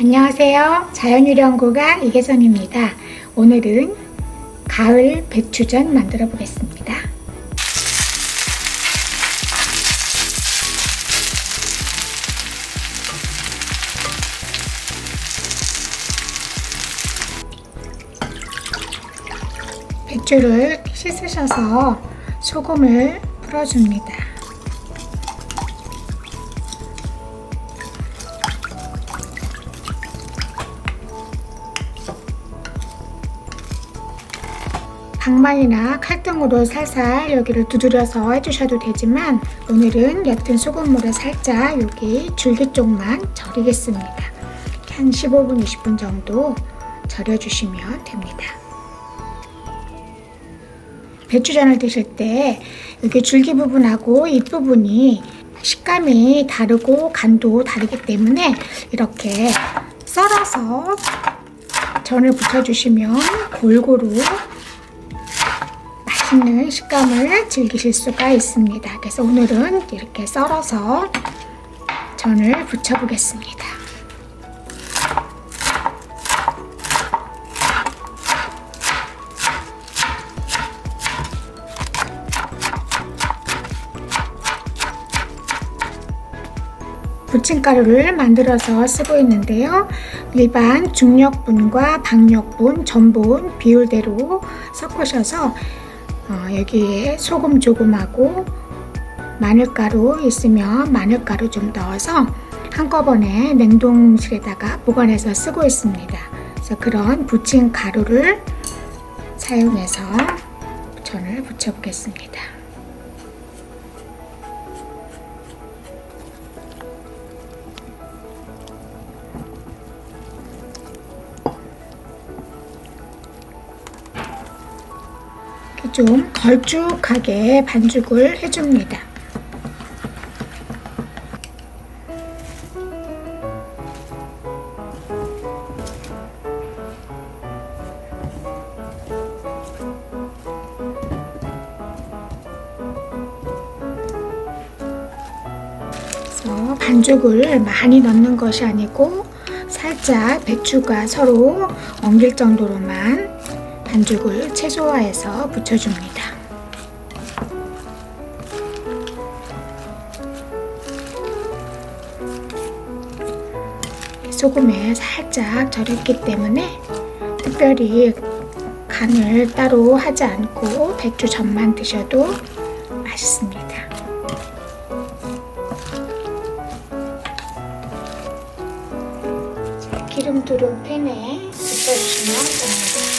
안녕하세요. 자연유령고가 이계선입니다. 오늘은 가을 배추전 만들어 보겠습니다. 배추를 씻으셔서 소금을 풀어줍니다. 방망이나 칼등으로 살살 여기를 두드려서 해주셔도 되지만 오늘은 옅은 소금물에 살짝 여기 줄기 쪽만 절이겠습니다. 한 15분, 20분 정도 절여주시면 됩니다. 배추전을 드실 때 여기 줄기 부분하고 잎 부분이 식감이 다르고 간도 다르기 때문에 이렇게 썰어서 전을 붙여주시면 골고루 맛있는 식감을 즐기실 수가 있습니다. 그래서 오늘은 이렇게 썰어서 전을 부쳐보겠습니다. 부침가루를 만들어서 쓰고 있는데요. 일반 중력분과 박력분, 전분 비율대로 섞으셔서 어, 여기에 소금 조금하고 마늘가루 있으면 마늘가루 좀 넣어서 한꺼번에 냉동실에다가 보관해서 쓰고 있습니다. 그래서 그런 부침 가루를 사용해서 전을 부쳐보겠습니다. 좀 걸쭉하게 반죽을 해줍니다. 반죽을 많이 넣는 것이 아니고 살짝 배추가 서로 엉길 정도로만 반죽을 최소화해서 붙여줍니다. 소금에 살짝 절였기 때문에 특별히 간을 따로 하지 않고 배추전만 드셔도 맛있습니다. 기름 두른 팬에 붙여주시면 됩니다.